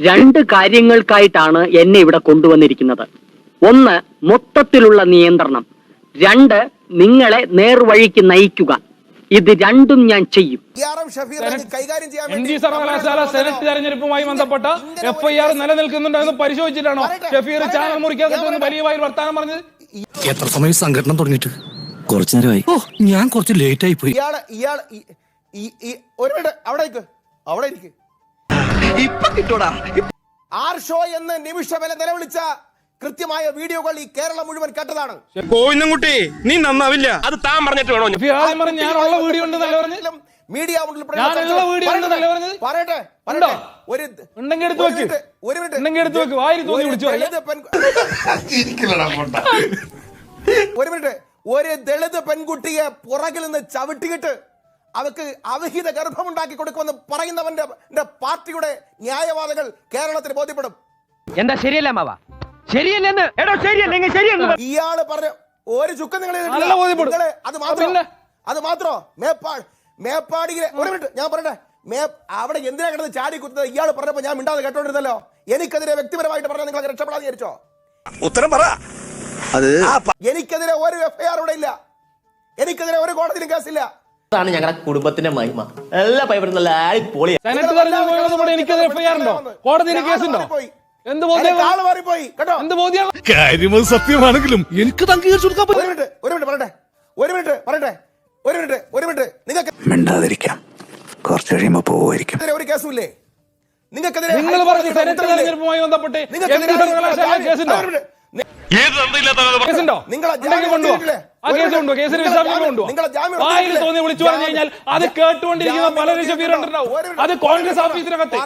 രണ്ട് കാര്യങ്ങൾക്കായിട്ടാണ് എന്നെ ഇവിടെ കൊണ്ടുവന്നിരിക്കുന്നത്. ഒന്ന് മൊത്തത്തിലുള്ള നിയന്ത്രണം. രണ്ട് നിങ്ങളെ നേർവഴിക്ക് നയിക്കുക. ഇത് രണ്ടും ഞാൻ ചെയ്യും. ആർ എം ജി സർവകലാശാല സെനറ്റ് തെരഞ്ഞെടുപ്പുമായി ബന്ധപ്പെട്ട എഫ്ഐആർ നിലനിൽക്കുന്നുണ്ടോ എന്ന് പരിശോധിച്ചിട്ടാണോ ഷഫീർ ചാനൽ മുറിക്കകത്ത് വലിയ വായിൽ വർത്താനം പറഞ്ഞത് എത്ര സമയം സംഘടന തുടങ്ങിയിട്ട്? കുറച്ചു നേരമായി. ഓ ഞാൻ കുറച്ച് ലേറ്റ് ആയി പോയി. ഇയാൾ ഇയാൾ ഈ- അവിടെ ഇരിക്ക്. ആർ ഷോ എന്ന് നിമിഷവില നിലവിളിച്ച കൃത്യമായ വീഡിയോകൾ ഈ കേരളം മുഴുവൻ കേട്ടതാണ്. കോയിന്നുംകുട്ടി നീ നന്നാവില്ല. അത് താൻ പറഞ്ഞിട്ട് വേണോ? ഞാനുള്ള വീഡിയോ മീഡിയ ഞാൻ ഉള്ള വീഡിയോ ഉണ്ട് എന്നല്ലേ പറയട്ടെ ഒരു ഉണ്ടെങ്കിൽ എടുത്ത് വെക്ക്. ഒരു മിനിറ്റ്. ഉണ്ടെങ്കിൽ എടുത്ത് വെക്ക്. വായിൽ തോന്നി വിളിച്ചു ഒരു മിനിറ്റ് ഒരു ദളിത് പെൺകുട്ടിയെ പുറകിൽ നിന്ന് ചവിട്ടിയിട്ട് അവക്ക് അവിഹിത ഗർഭമുണ്ടാക്കി കൊടുക്കുമെന്ന് പറയുന്നവന്റെ ന്റെ പാർട്ടിയുടെ ന്യായവാദികൾ കേരളത്തിൽ ബോധ്യപ്പെടും. എന്താ ശരിയല്ല മാവാ? ശരിയല്ലെന്ന്? എടോ ശരിയല്ലെങ്കിൽ ശരിയെന്ന് ഇയാൾ പറഞ്ഞ ഒരു ചുക്കം നിങ്ങൾ. അത് മാത്രം അത് മാത്രോ? മേപ്പാ മേപ്പാടിയിലെ ഒരു മിനിറ്റ് ഞാൻ പറയട്ടെ. മേ അവിടെ എന്തിനാ കിടന്ന് ചാടി കുത്തുന്നത്? ഇയാൾ പറഞ്ഞപ്പോ ഞാൻ മിണ്ടാതെ കേട്ടോണ്ടിരുന്നല്ലോ. എനിക്കെതിരെ വ്യക്തിപരമായിട്ട് പറഞ്ഞാൽ നിങ്ങൾ രക്ഷപ്പെടാതെ വിചാരിച്ചോ? ഉത്തരം പറ. എനിക്കെതിരെ ഒരു എഫ്ഐആർ ഇവിടെ ഇല്ല എനിക്കെതിരെ ഒരു കോടതിയിലും കേസില്ല. അതാണ് ഞങ്ങളുടെ കുടുംബത്തിന്റെ മഹിമ. എല്ലാ പൈപ്പറും നല്ല അടിപൊളി സെനറ്റ് തെരഞ്ഞെടുപ്പ് കൂടെ എനിക്കെതിരെ ഉണ്ടോ? കോടതിയിൽ കേസുണ്ടോ എന്ത് ബോധ്യം? ആൾ മാറിപ്പോയി. കേട്ടോ? എന്ത് ബോധ്യം? കാര്യമത് സത്യമാണെങ്കിലും എനിക്ക് അംഗീകരിച്ചു കൊടുക്കാൻ ഒരു മിനിറ്റ് ഒരു മിനിറ്റ് പറയട്ടെ. ഒരു മിനിറ്റ് പറയട്ടെ. ഒരു മിനിറ്റ് ഒരു മിനിറ്റ്. നിങ്ങൾക്ക് മിണ്ടാതിരിക്കാം. കുറച്ച് കഴിയുമ്പോ പോവായിരിക്കും എതിരെ ഒരു കേസുമില്ലേ നിങ്ങൾക്കെതിരെ നിങ്ങൾ പറഞ്ഞു തെരഞ്ഞെടുപ്പുമായി ബന്ധപ്പെട്ട് നിങ്ങൾക്കെതിരെ ബന്ധപ്പെട്ട് വിളിച്ചു പറഞ്ഞു കഴിഞ്ഞാൽ അത് കേട്ടുകൊണ്ടിരിക്കുന്ന ഒരു മിനിറ്റ്. അത് കോൺഗ്രസ് ഓഫീസിനകത്ത്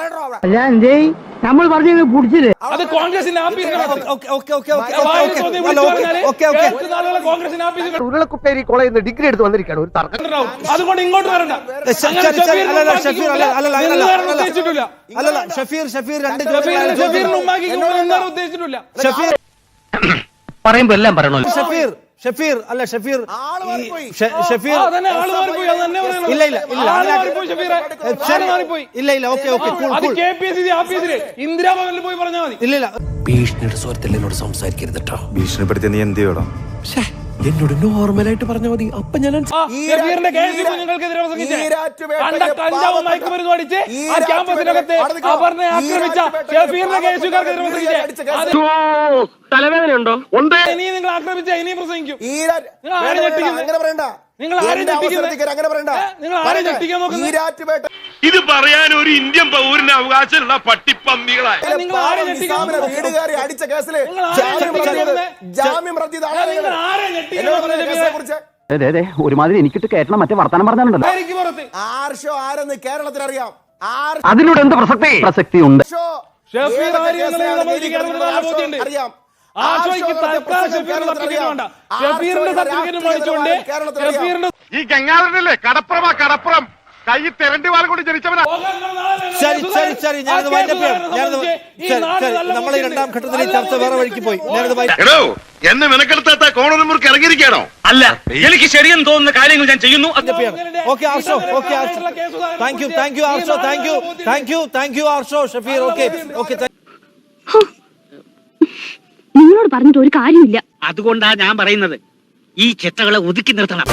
നമ്മൾ പറഞ്ഞു പിടിച്ചില്ലേ അത് കോൺഗ്രസിന്റെ ഓഫീസിനകത്ത് ഉരുളക്കുപ്പേരി കോളേജിൽ ഡിഗ്രി എടുത്ത് വന്നിരിക്കുകയാണ് ഒരു തർക്കം. അതുകൊണ്ട് ഇങ്ങോട്ട് വരണ്ട. ഷഫീർ, ഷഫീർ രണ്ട് ഷഫീറിനെ ഉദ്ദേശിച്ചിട്ടില്ല. ഷഫീർ പറയുമ്പോ എല്ലാം പറയണോ ഷഫീർ ഷഫീർ അല്ല ഷഫീർ. ഷഫീർ. ഇല്ല ഇല്ല ഇല്ല ഇല്ല ഇല്ല ഓക്കെ ഓക്കെ ഇന്ദിരാഭവനിൽ പോയി പറഞ്ഞാൽ മതി. ഇല്ല ഇല്ല. ഭീഷണിയുടെ സ്വരത്തിൽ എന്നോട് സംസാരിക്കരുത് കേട്ടോ ഭീഷണിപ്പെടുത്തിയ നീ എന്ത് ചെയ്യണം? എന്നോട് നോർമലായിട്ട് പറഞ്ഞാൽ മതി. അപ്പൊ ഞാൻ ആ, ഷഫീറിന്റെ കേസ് കുഞ്ഞുങ്ങൾക്കെതിരെ പ്രസംഗിച്ചേ കണ്ട കഞ്ചാവും മയക്കുമരുന്നും അടിച്ച് ആ ക്യാമ്പസിനകത്ത് അപർണയെ ആക്രമിച്ച ഷഫീറിന്റെ കേസുകാർക്കെതിരെ പ്രസംഗിച്ചേ. അത് തലവേദന ഉണ്ടോ ഉണ്ട്. ഇനിയും നിങ്ങൾ ആക്രമിച്ച ഇനിയും പ്രസംഗിക്കും? അങ്ങനെ പറയണ്ട. നിങ്ങൾ അങ്ങനെ പറയണ്ട. ആരെ. ഞെട്ടിക്കാൻ നോക്കുന്നത്? ഇത് പറയാൻ ഒരു ഇന്ത്യൻ പൗരന് അവകാശമുള്ള പട്ടിപ്പന്നികളായി. നിങ്ങൾ ആരെ പാവം ഞെട്ടിക്കാൻ നിസാമിനെ നോക്കുന്നത്? വീട് കയറി അടിച്ച ആരെ ജാമ്യം ഒരുമാതിരി എനിക്കിട്ട് കേട്ടണം മറ്റേ വർത്തമാനം പറഞ്ഞാലുണ്ടല്ലോ. ആയിരിക്കും ആർഷോ ആരെന്ന് കേരളത്തിൽ അറിയാം അതിലൂടെ എന്ത് പ്രസക്തി? പ്രസക്തി ഉണ്ട്. അറിയാം. ഈ ഗംഗാധരനല്ലേ? കടപ്പുറമാ കടപ്പുറം കൈ തെരണ്ടി വാൾ കൊണ്ട് ജനിച്ചവനാ. ശരി ശരി ശരി. ഞാനത് ഞാനത് നമ്മൾ ഈ രണ്ടാം ഘട്ടത്തിൽ ഈ ചർച്ച വേറെ വഴിക്ക് പോയി. ഞാനത് എന്നെ മെനക്കെടുത്താത്ത കോണൂർ ഇറങ്ങിയിരിക്കാണോ അല്ല എനിക്ക് ശരിയെന്ന് തോന്നുന്ന കാര്യങ്ങൾ ഞാൻ ചെയ്യുന്നു. Okay Arsho okay Arsho thank you thank you Arsho thank you thank you thank you Arsho Shafeer. Okay okay നിങ്ങളോട് പറഞ്ഞിട്ട് ഒരു കാര്യമില്ല. അതുകൊണ്ടാ ഞാൻ പറയുന്നത്. ഈ ചെറ്റകളെ ഒതുക്കി നിർത്തണം.